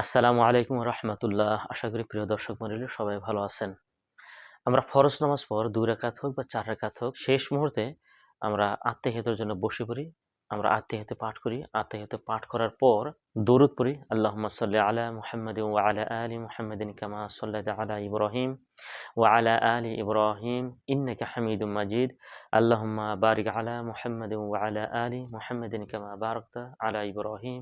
আসসালামু আলাইকুম রহমতুল্লাহ। আশা করি প্রিয় দর্শক মন্ডলী সবাই ভালো আছেন। আমরা ফরজ নামাজ পর দুই রাকাত হোক বা চার রাকাত হোক, শেষ মুহূর্তে আমরা আত্মীয়তার জন্য বসে পড়ি, আমরা আত্মীয়তে পাঠ করি। আত্মীয়তে পাঠ করার পর দরুদ পড়ি আল্লাহ সাল্লি আলা মুহাম্মদ ও আলা আলী মুহাম্মদিন কামা সাল্লাদ আলা ইব্রাহিম ও আলা আলী ইব্রাহিম ইন্নাকা হামিদুম মাজিদ। আল্লাহুম্মা বারিক আলা মুহাম্মদ ও আলা আলী মুহাম্মদিন কামা বারাকতা আলা ইব্রাহিম।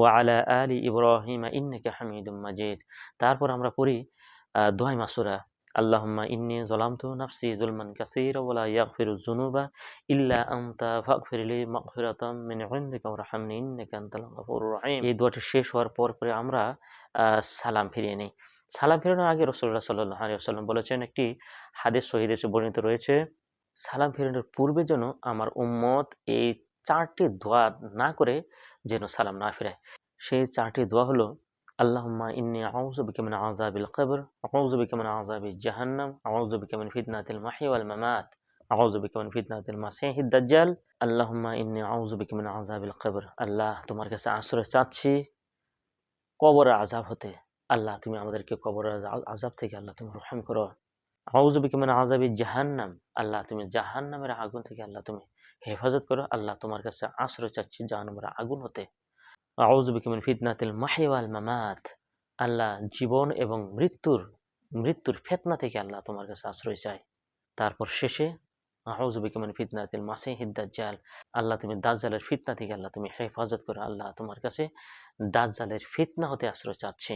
ও আলা আলী ইব্রাহিম ইন্নাকা হামিদুম মাজিদ। তারপর আমরা পড়ি দোহাই মাসুরা আল্লাহুম্মা ইন্নি জলামতু নাফসি জুলমান কাসীরা ওয়া লা ইয়াগফিরু যুনুবা ইল্লা আনতা ফাগফিরলি মাগফিরাতাম মিন ইনদিকা ওয়ারহামনি ইন্নাকা আনতাল গফুরুর রহিম। এই দোয়াটি শেষ হওয়ার পর পরে আমরা সালাম ফিরিয়ে নিই। সালাম ফিরানোর আগে রাসূলুল্লাহ সাল্লাল্লাহু আলাইহি ওয়াসাল্লাম বলেছেন, একটি হাদিস সহিহ এসে বর্ণিত রয়েছে, সালাম ফিরানোর পূর্বে যেন আমার উম্মত এই চারটি দোয়া না করে যেন সালাম না ফিরায়। সেই চারটি দোয়া হলো, আল্লাহুম্মা ইন্নী আউযু বিকা মিন কবর, আউযু বিকা মিন জাহান্নাম, আউযু বিকা মিন ফিতনাতিল ওয়াল মামাত, আউযু বিকা মিন ফিতনাতিল দাজ্জাল, আল্লাহুম্মা ইন্নী আউযু বিকা মিন আযাবিল কবর। আল্লাহ, তোমার কাছে আশ্রয় চাচ্ছি কবরের আযাব হতে। আল্লাহ, তুমি আমাদেরকে কবরের আযা- আযাব থেকে আল্লাহ তুমি রহম করো। আউযু বিকা মিন আযাবি জাহান্নাম, আল্লাহ, তুমি জাহান্নামের আগুন থেকে আল্লাহ তুমি হেফাজত করো। আল্লাহ তোমার কাছে আশ্রয় চাচ্ছি জাহান্নামের আগুন হতে। আউযু বিকা মিন ফিতনাতিল মাহইয়া ওয়াল মামাত। আল্লাহ জীবন এবং মৃত্যুর মৃত্যুর ফেতনা থেকে আল্লাহ তোমার কাছে আশ্রয় চাই তারপর শেষে আউযু বিকা মিন ফিতনাতিল মাসীহিদ দাজ্জাল। আল্লাহ তুমি দাজ্জালের ফিতনা থেকে আল্লাহ তুমি হেফাজত করো। আল্লাহ তোমার কাছে দাজ্জালের ফিতনা হতে আশ্রয় চাচ্ছি।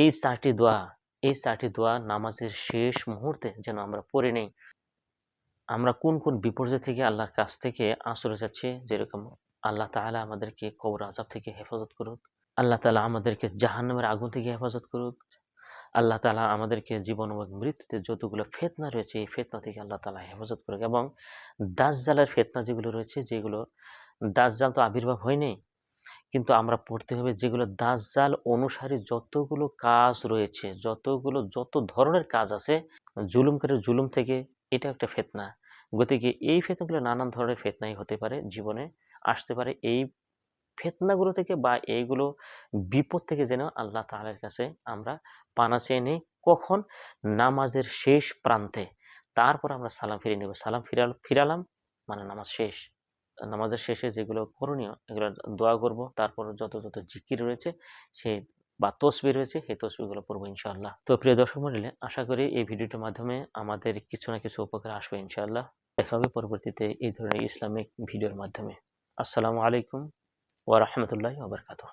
এই চারটি দোয়া, এই চারটি দোয়া নামাজের শেষ মুহূর্তে যেন আমরা পড়ে নেই। আমরা কোন কোন বিপর্যয় থেকে আল্লাহর কাছ থেকে আশ্রয় চাচ্ছি যেরকম আল্লাহ তাআলা আমাদেরকে কবর আজাব থেকে হেফাজত করুক। আল্লাহ তালা আমাদেরকে জাহান্নামের আগুন থেকে হেফাজত করুক। আল্লাহ তাআলা আমাদেরকে জীবন এবং মৃত্যুতে যতগুলো ফেতনা রয়েছে, এই ফেতনা থেকে আল্লাহ তাআলা হেফাজত করুক। এবং দাজ্জালের ফেতনা যেগুলো রয়েছে, যেগুলো দাজ্জাল তো আবির্ভাব হয়নি কিন্তু আমরা পড়তে হবে যেগুলো দাজ্জাল অনুসারী যতগুলো কাজ রয়েছে, যতগুলো, যত ধরনের কাজ আছে জুলুমকারীর জুলুম থেকে, এটা একটা ফেতনা। গতিকে এই ফেতনাগুলো নানান ধরনের ফেতনাই হতে পারে জীবনে, আসতে পারে। এই ফেতনাগুলো থেকে বা এইগুলো বিপদ থেকে যেন আল্লাহ তাআলার কাছে আমরা পানা চেয়ে নিই। কখন? নামাজের শেষ প্রান্তে। তারপর আমরা সালাম ফিরিয়ে নেব। সালাম ফিরাল, ফিরালাম মানে নামাজ শেষ। নামাজের শেষে যেগুলো করণীয়, এগুলো দোয়া করব। তারপর যত যত জিকির রয়েছে সেই বা তসবি রয়েছে, সেই তসবিগুলো পড়ব ইনশাআল্লাহ। তো প্রিয় দর্শক মন্ডলী, আশা করি এই ভিডিওটির মাধ্যমে আমাদের কিছু না কিছু উপকার আসবে ইনশাআল্লাহ। দেখা হবে পরবর্তীতে এই ধরনের ইসলামিক ভিডিওর মাধ্যমে। আসসালামু আলাইকুম ওয়া রাহমাতুল্লাহি ওয়া বারাকাতুহু।